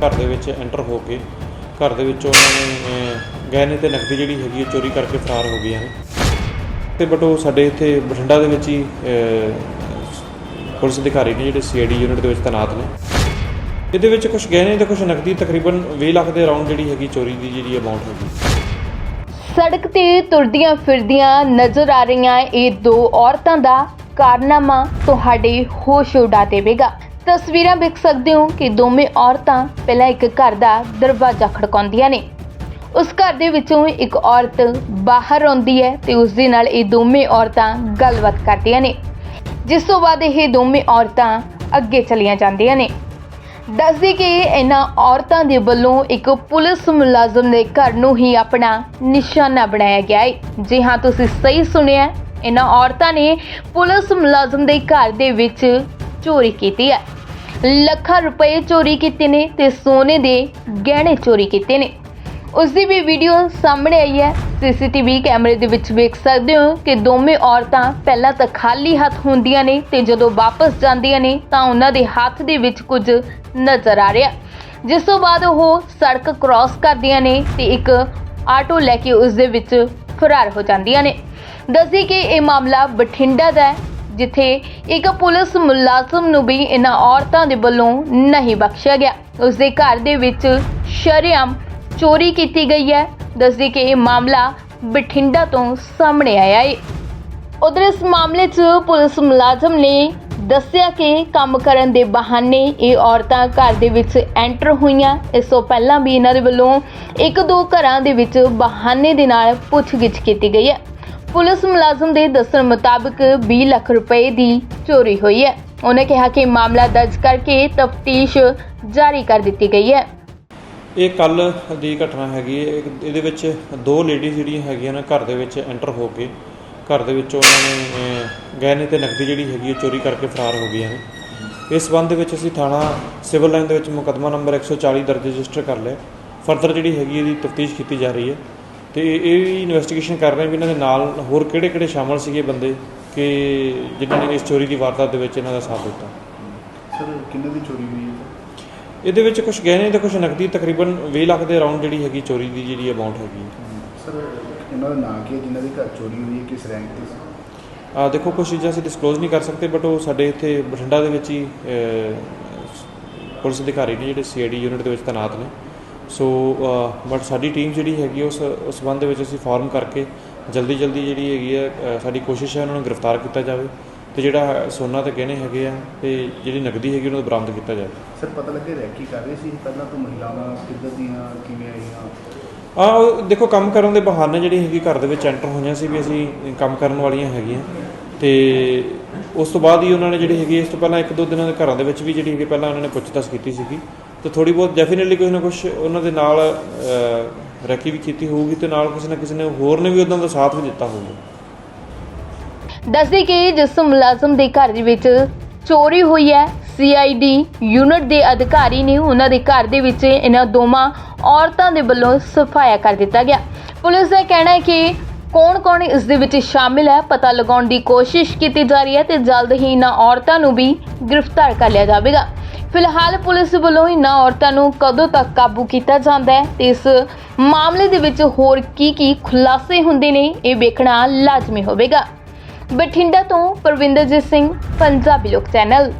ਘਰ ਦੇ ਵਿੱਚ ਐਂਟਰ ਹੋ ਕੇ ਘਰ ਦੇ ਵਿੱਚ ਉਹਨਾਂ ਨੇ ਅਹ, ਗਹਿਣੇ ਤੇ ਨਕਦੀ ਜਿਹੜੀ ਹੈਗੀ ਹੈ ਚੋਰੀ ਕਰਕੇ ਫਰਾਰ ਹੋ ਗਈਆਂ ਨੇ। ਤੇ ਬਟ ਉਹ ਸਾਡੇ ਇੱਥੇ ਬਠਿੰਡਾ ਦੇ ਵਿੱਚ ਹੀ ਪੁਲਿਸ ਅਧਿਕਾਰੀ ਨੇ ਜਿਹੜੇ ਸੀਆਈਡੀ ਯੂਨਿਟ ਦੇ ਵਿੱਚ ਤੈਨਾਤ ਨੇ। ਇਹਦੇ ਵਿੱਚ ਕੁਝ ਗਹਿਣੇ ਤੇ ਕੁਝ ਨਕਦੀ ਤਕਰੀਬਨ 20 ਲੱਖ ਦੇ ਅਰਾਊਂਡ ਜਿਹੜੀ ਹੈਗੀ ਚੋਰੀ ਦੀ ਜਿਹੜੀ ਅਮਾਉਂਟ ਹੈਗੀ ਸੜਕ ਤੇ ਤੁਰਦੀਆਂ ਫਿਰਦੀਆਂ ਨਜ਼ਰ ਆ ਰਹੀਆਂ ਇਹ ਦੋ ਔਰਤਾਂ ਦਾ ਕਾਰਨਾਮਾ ਤੁਹਾਡੇ ਹੋਸ਼ ਉਡਾ ਦੇਵੇਗਾ ਤਸਵੀਰਾਂ ਵੇਖ ਸਕਦੇ ਹੋ ਕਿ ਦੋਵੇਂ ਔਰਤਾਂ ਪਹਿਲਾਂ ਇੱਕ ਘਰ ਦਾ ਦਰਵਾਜ਼ਾ ਖੜਕਾਉਂਦੀਆਂ ਨੇ। ਉਸ ਘਰ ਦੇ ਵਿੱਚੋਂ ਇੱਕ ਔਰਤ ਬਾਹਰ ਆਉਂਦੀ ਹੈ ਤੇ ਉਸ ਦੇ ਨਾਲ ਇਹ ਦੋਵੇਂ ਔਰਤਾਂ ਗੱਲਬਾਤ ਕਰਦੀਆਂ ਨੇ। ਜਿਸ ਤੋਂ ਬਾਅਦ ਇਹ ਦੋਵੇਂ ਔਰਤਾਂ ਅੱਗੇ ਚਲੀਆਂ ਜਾਂਦੀਆਂ ਨੇ। ਦੱਸਦੀ ਕਿ ਇਹਨਾਂ ਔਰਤਾਂ ਦੇ ਵੱਲੋਂ ਇੱਕ ਪੁਲਿਸ ਮੁਲਾਜ਼ਮ ਦੇ ਘਰ ਨੂੰ ਹੀ ਆਪਣਾ ਨਿਸ਼ਾਨਾ ਬਣਾਇਆ ਗਿਆ ਹੈ ਜੀ ਹਾਂ, ਤੁਸੀਂ ਸਹੀ ਸੁਣਿਆ। ਇਹਨਾਂ ਔਰਤਾਂ ਨੇ ਪੁਲਿਸ ਮੁਲਾਜ਼ਮ ਦੇ ਘਰ ਦੇ ਵਿੱਚ ਚੋਰੀ ਕੀਤੀ ਹੈ। ਲੱਖਾਂ ਰੁਪਏ ਚੋਰੀ ਕੀਤੇ ਨੇ ਤੇ ਸੋਨੇ ਦੇ ਗਹਿਣੇ ਚੋਰੀ ਕੀਤੇ ਨੇ। ਉਸ ਦੀ ਵੀ ਵੀਡੀਓ ਸਾਹਮਣੇ ਆਈ ਹੈ। ਸੀਸੀਟੀਵੀ ਕੈਮਰੇ ਦੇ ਵਿੱਚ ਵੇਖ ਸਕਦੇ ਹੋ ਕਿ ਦੋਵੇਂ ਔਰਤਾਂ ਪਹਿਲਾਂ ਤਾਂ ਖਾਲੀ ਹੱਥ ਹੁੰਦੀਆਂ ਨੇ ਤੇ ਜਦੋਂ ਵਾਪਸ ਜਾਂਦੀਆਂ ਨੇ ਤਾਂ ਉਹਨਾਂ ਦੇ ਹੱਥ ਦੇ ਵਿੱਚ ਕੁਝ ਨਜ਼ਰ ਆ ਰਿਹਾ। ਜਿਸ ਤੋਂ ਬਾਅਦ ਉਹ ਸੜਕ ਕ੍ਰਾਸ ਕਰਦੀਆਂ ਨੇ ਤੇ ਇੱਕ ਆਟੋ ਲੈ ਕੇ ਉਸ ਦੇ ਵਿੱਚ ਫਰਾਰ ਹੋ ਜਾਂਦੀਆਂ ਨੇ। ਦੱਸਦੀ ਕਿ ਇਹ ਮਾਮਲਾ ਬਠਿੰਡਾ ਦਾ ਹੈ। ਜਿੱਥੇ ਇੱਕ ਪੁਲਿਸ ਮੁਲਾਜ਼ਮ ਨੂੰ ਵੀ ਇਹਨਾਂ ਔਰਤਾਂ ਦੇ ਵੱਲੋਂ ਨਹੀਂ ਬਖਸ਼ਿਆ ਗਿਆ। ਉਸ ਦੇ ਘਰ ਦੇ ਵਿੱਚ ਸ਼ਰੇਆਮ ਚੋਰੀ ਕੀਤੀ ਗਈ ਹੈ। ਦੱਸਦੀ ਕਿ ਇਹ ਮਾਮਲਾ ਬਠਿੰਡਾ ਤੋਂ ਸਾਹਮਣੇ ਆਇਆ ਹੈ ਉਧਰ ਇਸ ਮਾਮਲੇ 'ਚ ਪੁਲਿਸ ਮੁਲਾਜ਼ਮ ਨੇ ਦੱਸਿਆ ਕਿ ਕੰਮ ਕਰਨ ਦੇ ਬਹਾਨੇ ਇਹ ਔਰਤਾਂ ਘਰ ਦੇ ਵਿੱਚ ਐਂਟਰ ਹੋਈਆਂ। ਇਸ ਤੋਂ ਪਹਿਲਾਂ ਵੀ ਇਹਨਾਂ ਦੇ ਵੱਲੋਂ ਇੱਕ ਦੋ ਘਰਾਂ ਦੇ ਵਿੱਚ ਬਹਾਨੇ ਦੇ ਨਾਲ ਪੁੱਛਗਿੱਛ ਕੀਤੀ ਗਈ ਹੈ। ਪੁਲਿਸ ਮੁਲਾਜ਼ਮ ਦੇ ਦੱਸਣ ਮੁਤਾਬਕ 20 ਲੱਖ ਰੁਪਏ ਦੀ ਚੋਰੀ ਹੋਈ ਹੈ। ਉਹਨੇ ਕਿਹਾ ਕਿ ਮਾਮਲਾ ਦਰਜ ਕਰਕੇ ਤਫਤੀਸ਼ ਜਾਰੀ ਕਰ ਦਿੱਤੀ ਗਈ ਹੈ। ਇਹ ਕੱਲ ਦੀ ਘਟਨਾ ਹੈਗੀ ਹੈ। ਇਹ- ਇਹਦੇ ਵਿੱਚ ਦੋ ਲੇਡੀਜ਼ ਜਿਹੜੀਆਂ ਹੈਗੀਆਂ ਨੇ ਘਰ ਦੇ ਵਿੱਚ ਐਂਟਰ ਹੋ ਕੇ ਘਰ ਦੇ ਵਿੱਚ ਉਹਨਾਂ ਨੇ ਅਹ, ਗਹਿਣੇ ਤੇ ਨਕਦੀ ਜਿਹੜੀ ਹੈਗੀ ਹੈ ਚੋਰੀ ਕਰਕੇ ਫਰਾਰ ਹੋ ਗਈਆਂ ਨੇ। ਇਸ ਸੰਬੰਧ ਦੇ ਵਿੱਚ ਅਸੀਂ ਥਾਣਾ ਸਿਵਲ ਲਾਈਨ ਦੇ ਵਿੱਚ ਮੁਕੱਦਮਾ ਨੰਬਰ 140 ਦਰਜ ਰਜਿਸਟਰ ਕਰ ਲਿਆ। ਫਰਦਰ ਜਿਹੜੀ ਹੈਗੀ ਇਹਦੀ ਤਫਤੀਸ਼ ਕੀਤੀ ਜਾ ਰਹੀ ਹੈ। ਤੇ ਇਹ ਵੀ ਇਨਵੈਸਟੀਗੇਸ਼ਨ ਕਰ ਰਹੇ ਵੀ ਇਹਨਾਂ ਦੇ ਨਾਲ ਹੋਰ ਕਿਹੜੇ ਕਿਹੜੇ ਸ਼ਾਮਲ ਸੀਗੇ ਬੰਦੇ ਕਿ ਜਿਨ੍ਹਾਂ ਨੇ ਇਸ ਚੋਰੀ ਦੀ ਵਾਰਦਾਤ ਦੇ ਵਿੱਚ ਇਹਨਾਂ ਦਾ ਸਾਥ ਦਿੱਤਾ? ਸਰ ਕਿੰਨੇ ਦੀ ਚੋਰੀ ਹੋਈ ਹੈ? ਇਹਦੇ ਵਿੱਚ ਕੁਝ ਗਹਿਣੇ ਤੇ ਕੁਝ ਨਕਦੀ ਤਕਰੀਬਨ 20 ਲੱਖ ਦੇ ਅਰਾਊਂਡ ਜਿਹੜੀ ਹੈਗੀ ਚੋਰੀ ਦੀ ਜਿਹੜੀ ਅਮਾਉਂਟ ਹੈਗੀ ਸਰ ਇਹਨਾਂ ਦਾ ਨਾਂ ਕੀ ਹੈ? ਜਿਨ੍ਹਾਂ ਦੇ ਘਰ ਚੋਰੀ ਹੋਈ ਹੈ ਕਿਸ ਰੈਂਕ ਤੇ ਸੀ? ਆ ਦੇਖੋ ਕੁਝ ਚੀਜ਼ਾਂ ਅਸੀਂ ਡਿਸਕਲੋਜ਼ ਨਹੀਂ ਕਰ ਸਕਦੇ ਬਟ ਉਹ ਸਾਡੇ ਇੱਥੇ ਬਠਿੰਡਾ ਦੇ ਵਿੱਚ ਹੀ ਪੁਲਿਸ ਅਧਿਕਾਰੀ ਨੇ ਜਿਹੜੇ ਸੀਆਈਡੀ ਯੂਨਿਟ ਦੇ ਵਿੱਚ ਤੈਨਾਤ ਨੇ। ਸੋ ਬਟ ਸਾਡੀ ਟੀਮ ਜਿਹੜੀ ਹੈਗੀ ਉਸ ਉਸ ਸੰਬੰਧ ਦੇ ਵਿੱਚ ਅਸੀਂ ਫਾਰਮ ਕਰਕੇ ਜਲਦੀ ਜਲਦੀ ਜਿਹੜੀ ਹੈਗੀ ਹੈ ਸਾਡੀ ਕੋਸ਼ਿਸ਼ ਹੈ ਉਹਨਾਂ ਨੂੰ ਗ੍ਰਿਫਤਾਰ ਕੀਤਾ ਜਾਵੇ ਤੇ ਜਿਹੜਾ ਸੋਨਾ ਤੇ ਗਹਿਣੇ ਹੈਗੇ ਆ ਤੇ ਜਿਹੜੀ ਨਕਦੀ ਹੈਗੀ ਉਹਨਾਂ ਨੂੰ ਬਰਾਮਦ ਕੀਤਾ ਜਾਵੇ। ਸਰ ਪਤਾ ਲੱਗੇ ਰੈਕੀ ਕਰ ਰਹੇ ਸੀ ਪਹਿਲਾਂ ਤੋਂ ਮਹਿਲਾਵਾਂ ਕਿੱਧਰ ਦੀਆਂ ਕਿਵੇਂ ਆਈਆਂ? ਆ ਦੇਖੋ ਕੰਮ ਕਰਨ ਦੇ ਬਹਾਨੇ ਜਿਹੜੀ ਹੈਗੀ ਘਰ ਦੇ ਵਿੱਚ ਐਂਟਰ ਹੋਈਆਂ ਸੀ ਵੀ ਅਸੀਂ ਕੰਮ ਕਰਨ ਵਾਲੀਆਂ ਹੈਗੀਆਂ। ਤੇ ਉਸ ਤੋਂ ਬਾਅਦ ਹੀ ਉਹਨਾਂ ਨੇ ਜਿਹੜੀ ਹੈਗੀ ਇਸ ਤੋਂ ਪਹਿਲਾਂ ਇੱਕ ਦੋ ਦਿਨਾਂ ਦੇ ਘਰਾਂ ਦੇ ਵਿੱਚ ਵੀ ਜਿਹੜੀ ਹੈਗੀ ਪਹਿਲਾਂ ਉਹਨਾਂ ਨੇ ਪੁੱਛਤਾਛ ਕੀਤੀ ਸੀਗੀ। ਤੇ ਥੋੜੀ ਬਹੁਤ ਡੈਫੀਨਿਟਲੀ ਕੋਈ ਨਾ ਕੁਝ ਉਹਨਾਂ ਦੇ ਨਾਲ ਰੈਕੀ ਵੀ ਕੀਤੀ ਹੋਊਗੀ ਤੇ ਨਾਲ ਕਿਸੇ ਨਾ ਕਿਸੇ ਨੇ ਹੋਰ ਨੇ ਵੀ ਉਹਨਾਂ ਦਾ ਸਾਥ ਵੀ ਦਿੱਤਾ ਹੋਊਗਾ। ਦੱਸਦੇ ਕਿ ਜਿਸ ਮੁਲਾਜ਼ਮ ਦੇ ਘਰ ਦੇ ਵਿੱਚ ਚੋਰੀ ਹੋਈ ਹੈ ਸੀਆਈਡੀ ਯੂਨਿਟ ਦੇ ਅਧਿਕਾਰੀ ਨੇ ਉਹਨਾਂ ਦੇ ਘਰ ਦੇ ਵਿੱਚ ਇਹਨਾਂ ਦੋਵਾਂ ਔਰਤਾਂ ਦੇ ਵੱਲੋਂ ਸਫਾਇਆ ਕਰ ਦਿੱਤਾ ਗਿਆ। ਪੁਲਿਸ ਦਾ ਕਹਿਣਾ ਹੈ ਕਿ ਕੌਣ-ਕੌਣ ਇਸ ਦੇ ਵਿੱਚ ਸ਼ਾਮਿਲ ਹੈ, ਪਤਾ ਲਗਾਉਣ ਦੀ ਕੋਸ਼ਿਸ਼ ਕੀਤੀ ਜਾ ਰਹੀ ਹੈ ਤੇ ਜਲਦ ਹੀ ਇਹਨਾਂ ਔਰਤਾਂ ਨੂੰ ਵੀ ਗ੍ਰਿਫਤਾਰ ਕਰ ਲਿਆ ਜਾਵੇਗਾ। ਫਿਲਹਾਲ ਪੁਲਿਸ ਵੱਲੋਂ ਇਹਨਾਂ ਔਰਤਾਂ ਨੂੰ ਕਦੋਂ ਤੱਕ ਕਾਬੂ ਕੀਤਾ ਜਾਂਦਾ ਹੈ ਤੇ ਇਸ ਮਾਮਲੇ ਦੇ ਵਿੱਚ ਹੋਰ ਕੀ ਕੀ ਖੁਲਾਸੇ ਹੁੰਦੇ ਨੇ, ਇਹ ਵੇਖਣਾ ਲਾਜ਼ਮੀ ਹੋਵੇਗਾ। ਬਠਿੰਡਾ ਤੋਂ ਪਰਵਿੰਦਰਜੀਤ ਸਿੰਘ, ਪੰਜਾਬੀ ਲੋਕ ਚੈਨਲ।